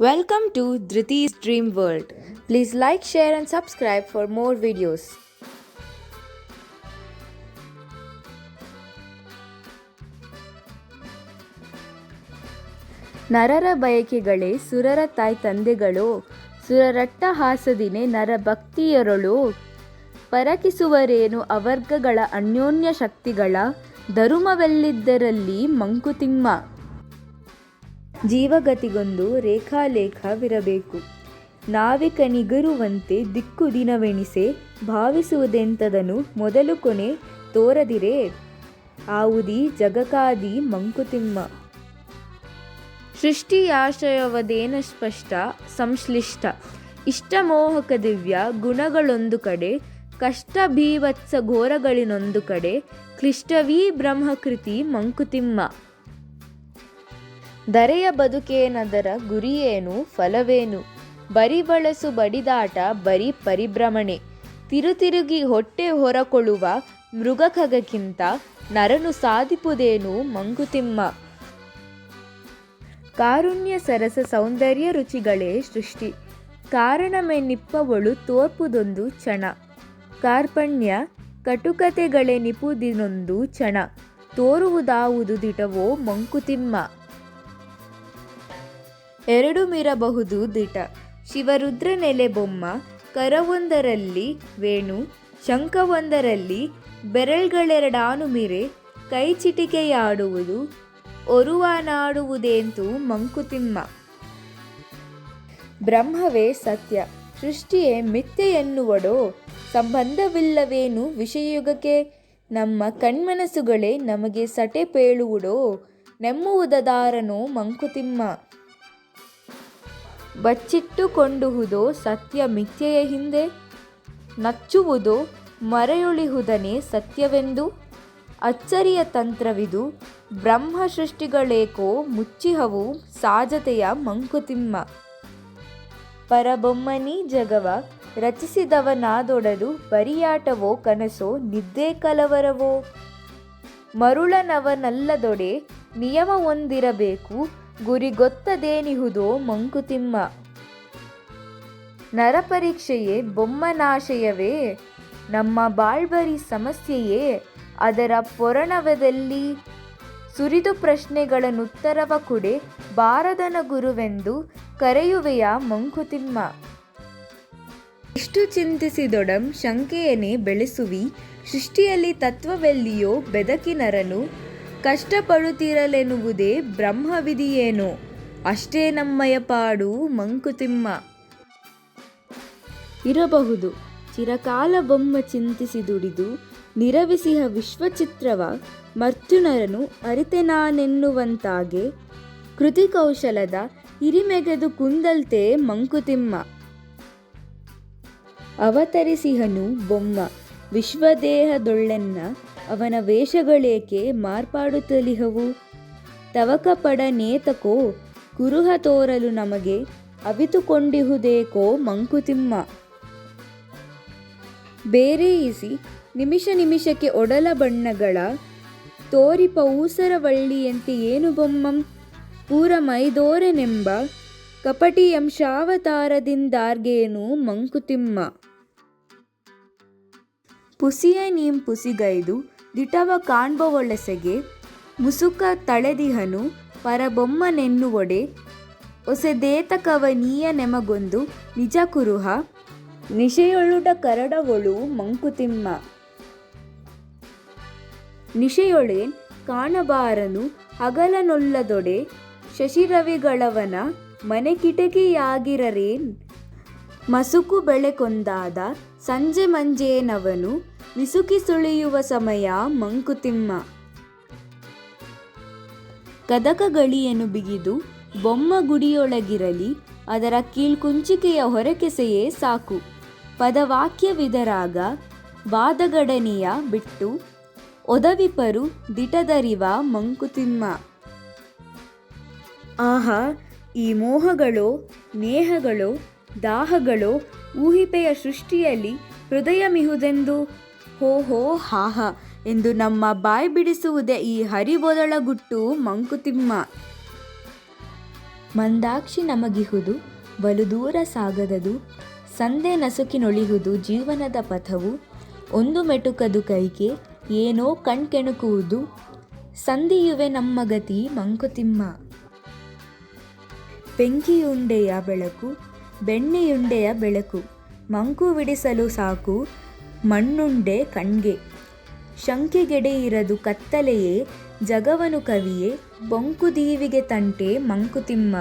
Welcome to Driti's Dream World. Please like, share, and subscribe for more videos. ನರರ ಬಯಕೆಗಳೇ ಸುರರ ತಾಯಿ ತಂದೆಗಳು ಸುರರಟ್ಟಹಾಸದಿನೇ ನರ ಭಕ್ತಿಯರಳು ಪರಕಿಸುವರೇನು ಅವರ್ಗಗಳ ಅನ್ಯೋನ್ಯ ಶಕ್ತಿಗಳ ಧರುಮವೆಲ್ಲಿದ್ದರಲ್ಲಿ ಮಂಕುತಿಮ್ಮ ಜೀವಗತಿಗೊಂದು ರೇಖಾಲೇಖವಿರಬೇಕು. ನಾವಿಕ ನಿಗರುವಂತೆ ದಿಕ್ಕು ದಿನವೆಣಿಸೆ ಭಾವಿಸುವುದೆಂತದನು ಮೊದಲು ಕೊನೆ ತೋರದಿರೇ. ಆವುದಿ ಜಗಕಾದಿ ಮಂಕುತಿಮ್ಮ. ಸೃಷ್ಟಿಯಾಶಯವದೇನ ಸ್ಪಷ್ಟ, ಸಂಶ್ಲಿಷ್ಟ. ಇಷ್ಟಮೋಹಕ ದಿವ್ಯ ಗುಣಗಳೊಂದು ಕಡೆ ಕಷ್ಟ ಭೀವತ್ಸ ಘೋರಗಳಿನೊಂದು ಕಡೆ, ಕ್ಲಿಷ್ಟವೀ ಬ್ರಹ್ಮಕೃತಿ ಮಂಕುತಿಮ್ಮ. ಧರೆಯ ಬದುಕೇನದರ ಗುರಿಯೇನು, ಫಲವೇನು? ಬರಿ ಬಳಸು ಬಡಿದಾಟ, ಬರೀ ಪರಿಭ್ರಮಣೆ. ತಿರುತಿರುಗಿ ಹೊಟ್ಟೆ ಹೊರಕೊಳ್ಳುವ ಮೃಗಖಗಕ್ಕಿಂತ ನರನು ಸಾಧಿಪುದೇನು ಮಂಕುತಿಮ್ಮ? ಕಾರುಣ್ಯ ಸರಸ ಸೌಂದರ್ಯ ರುಚಿಗಳೇ ಸೃಷ್ಟಿ. ಕಾರಣಮೆನ್ನಿಪ್ಪವಳು ತೋರ್ಪುದೊಂದು ಕ್ಷಣ. ಕಾರ್ಪಣ್ಯ ಕಟುಕತೆಗಳೇ ನಿಪುದಿನೊಂದು ಕ್ಷಣ. ತೋರುವುದಾವುದು ದಿಟವೋ ಮಂಕುತಿಮ್ಮ? ಎರಡು ಮಿರಬಹುದು ದಿಟ. ಶಿವರುದ್ರ ನೆಲೆ ಬೊಮ್ಮ, ಕರವೊಂದರಲ್ಲಿ ವೇಣು, ಶಂಖವೊಂದರಲ್ಲಿ ಬೆರಳ್ಗಳೆರಡಾನು ಮಿರೆ ಕೈ ಚಿಟಿಕೆಯಾಡುವುದು ಒರುವಾನಾಡುವುದೆಂತೂ ಮಂಕುತಿಮ್ಮ. ಬ್ರಹ್ಮವೇ ಸತ್ಯ, ಸೃಷ್ಟಿಯೇ ಮಿಥ್ಯೆ ಎನ್ನುವಡೋ, ಸಂಬಂಧವಿಲ್ಲವೇನು ವಿಷಯುಗಕ್ಕೆ ನಮ್ಮ ಕಣ್ಮನಸ್ಸುಗಳೇ ನಮಗೆ ಸಟೆ ಪೇಳುವುಡೋ, ನೆಮ್ಮುವುದದಾರನೋ ಮಂಕುತಿಮ್ಮ. ಬಚ್ಚಿಟ್ಟುಕೊಂಡುಹುದೋ ಸತ್ಯ ಮಿಥ್ಯೆಯ ಹಿಂದೆ? ನಚ್ಚುವುದೋ ಮರೆಯುಳಿಹುದನೇ ಸತ್ಯವೆಂದು? ಅಚ್ಚರಿಯ ತಂತ್ರವಿದು ಬ್ರಹ್ಮ ಸೃಷ್ಟಿಗಳೇಕೋ ಮುಚ್ಚಿಹವು ಸಾಜತೆಯ ಮಂಕುತಿಮ್ಮ. ಪರಬೊಮ್ಮನಿ ಜಗವ ರಚಿಸಿದವನಾದೊಡಲು ಬರಿಯಾಟವೋ ಕನಸೋ ನಿದ್ದೆ ಕಲವರವೋ? ಮರುಳನವನಲ್ಲದೊಡೆ ನಿಯಮವೊಂದಿರಬೇಕು ಗುರಿ ಗೊತ್ತದೇನಿಹುದೋ ಮಂಕುತಿಮ್ಮ. ನರಪರೀಕ್ಷೆಯೇ ಬೊಮ್ಮನಾಶಯವೇ, ನಮ್ಮ ಬಾಳ್ಬರಿ ಸಮಸ್ಯೆಯೇ, ಅದರ ಪೊರಣವದಲ್ಲಿ ಸುರಿದು ಪ್ರಶ್ನೆಗಳನ್ನುತ್ತರವ ಕುಡೆ ಬಾರದನ ಗುರುವೆಂದು ಕರೆಯುವೆಯ ಮಂಕುತಿಮ್ಮ. ಇಷ್ಟು ಚಿಂತಿಸಿದೊಡಂ ಶಂಕೆಯನೇ ಬೆಳೆಸುವಿ, ಸೃಷ್ಟಿಯಲ್ಲಿ ತತ್ವವೆಲ್ಲಿಯೋ ಬೆದಕಿನರನು ಕಷ್ಟಪಡುತ್ತಿರಲೆನ್ನುವುದೇ ಬ್ರಹ್ಮವಿಧಿಯೇನು? ಅಷ್ಟೇ ನಮ್ಮಯ ಪಾಡು ಮಂಕುತಿಮ್ಮ. ಇರಬಹುದು. ಚಿರಕಾಲ ಬೊಮ್ಮ ಚಿಂತಿಸಿ ದುಡಿದು ನಿರವಿಸಿಹ ವಿಶ್ವಚಿತ್ರವ ಮರ್ತ್ಯುನರನು ಅರಿತೆನಾನೆನ್ನುವಂತಾಗೆ ಕೃತಿಕೌಶಲದ ಹಿರಿಮೆಗೆದು ಕುಂದಲ್ತೆ ಮಂಕುತಿಮ್ಮ. ಅವತರಿಸಿಹನು ಬೊಮ್ಮ. ವಿಶ್ವದೇಹದೊಳ್ಳೆನ್ನ ಅವನ ವೇಷಗಳೇಕೆ ಮಾರ್ಪಾಡುತ್ತಲಿಹವು? ತವಕಪಡ ನೇತಕೋ, ಕುರುಹ ತೋರಲು ನಮಗೆ ಅವಿತುಕೊಂಡಿಹುದೇಕೋ ಮಂಕುತಿಮ್ಮ. ಬೇರೆಯಿಸಿ ನಿಮಿಷ ನಿಮಿಷಕ್ಕೆ ಒಡಲ ಬಣ್ಣಗಳ ತೋರಿಪ ಊಸರವಳ್ಳಿಯಂತೆ ಏನು ಬೊಮ್ಮಂ? ಪೂರ ಮೈದೋರೆನೆಂಬ ಕಪಟಿಯಂಶಾವತಾರದಿಂದಾರ್ಗೇನು ಮಂಕುತಿಮ್ಮ? ಪುಸಿಯ ನೀಂ ಪುಸಿಗೈದು, ದಿಟವ ಕಾಣ್ಬವೊಳಸೆಗೆ, ಮುಸುಕ ತಳೆದಿಹನು ಪರಬೊಮ್ಮನೆನ್ನುವೊಡೆ ಒಸೆದೇತಕವ ನೀಯ ನೆಮಗೊಂದು, ನಿಜ ಕುರುಹ, ನಿಶೆಯೊಳುಡ ಕರಡವೊಳು ಮಂಕುತಿಮ್ಮ. ನಿಶೆಯೊಳೇನ್ ಕಾಣಬಾರನು, ಹಗಲನೊಲ್ಲದೊಡೆ, ಶಶಿರವಿಗಳವನ ಮನೆ ಕಿಟಕಿಯಾಗಿರರೇನ್, ಮಸುಕು ಬೆಳೆಕೊಂದಾದ ಸಂಜೆ ಮಂಜೇನವನು ಮಿಸುಕಿ ಸುಳಿಯುವ ಸಮಯ ಮಂಕುತಿಮ್ಮ. ಕದಕ ಗಳಿಯನ್ನು ಬಿಗಿದು ಬೊಮ್ಮ ಗುಡಿಯೊಳಗಿರಲಿ, ಅದರ ಕೀಳ್ಕುಂಚಿಕೆಯ ಹೊರಕೆಸೆಯೇ ಸಾಕು. ಪದವಾಕ್ಯವಿದರಾಗ ವಾದಗಡನೆಯ ಬಿಟ್ಟು ಒದವಿಪರು ದಿಟದರಿವ ಮಂಕುತಿಮ್ಮ. ಆಹಾ, ಈ ಮೋಹಗಳೋ, ನೇಹಗಳೋ, ದಾಹಗಳೋ ಊಹಿಪೆಯ ಸೃಷ್ಟಿಯಲ್ಲಿ ಹೃದಯ ಮಿಹುದೆಂದು ಹೋ ಹೋ ಹಾಹ ಎಂದು ನಮ್ಮ ಬಾಯಿ ಬಿಡಿಸುವುದೇ ಈ ಹರಿಬೊದಳ ಗುಟ್ಟು ಮಂಕುತಿಮ್ಮ. ಮಂದಾಕ್ಷಿ ನಮಗಿಹುದು, ಬಲು ದೂರ ಸಾಗದದು, ಸಂದೆ ನಸುಕಿನೊಳಿಹುದು ಜೀವನದ ಪಥವು, ಒಂದು ಮೆಟುಕದು ಕೈಗೆ ಏನೋ ಕಣ್ಕೆಣುಕುವುದು ಸಂಧಿಯುವೆ ನಮ್ಮ ಗತಿ ಮಂಕುತಿಮ್ಮ. ಬೆಂಕಿಯುಂಡೆಯ ಬೆಳಕು ಬೆಣ್ಣೆಯುಂಡೆಯ ಬೆಳಕು. ಮಂಕು ಬಿಡಿಸಲು ಸಾಕು. ಮಣ್ಣುಂಡೆ ಕಣ್ಗೆ. ಶಂಕೆಗೆಡೆಯಿರದು ಕತ್ತಲೆಯೇ, ಜಗವನು ಕವಿಯೇ ಬೊಂಕು ದೀವಿಗೆ ತಂಟೆ ಮಂಕುತಿಮ್ಮ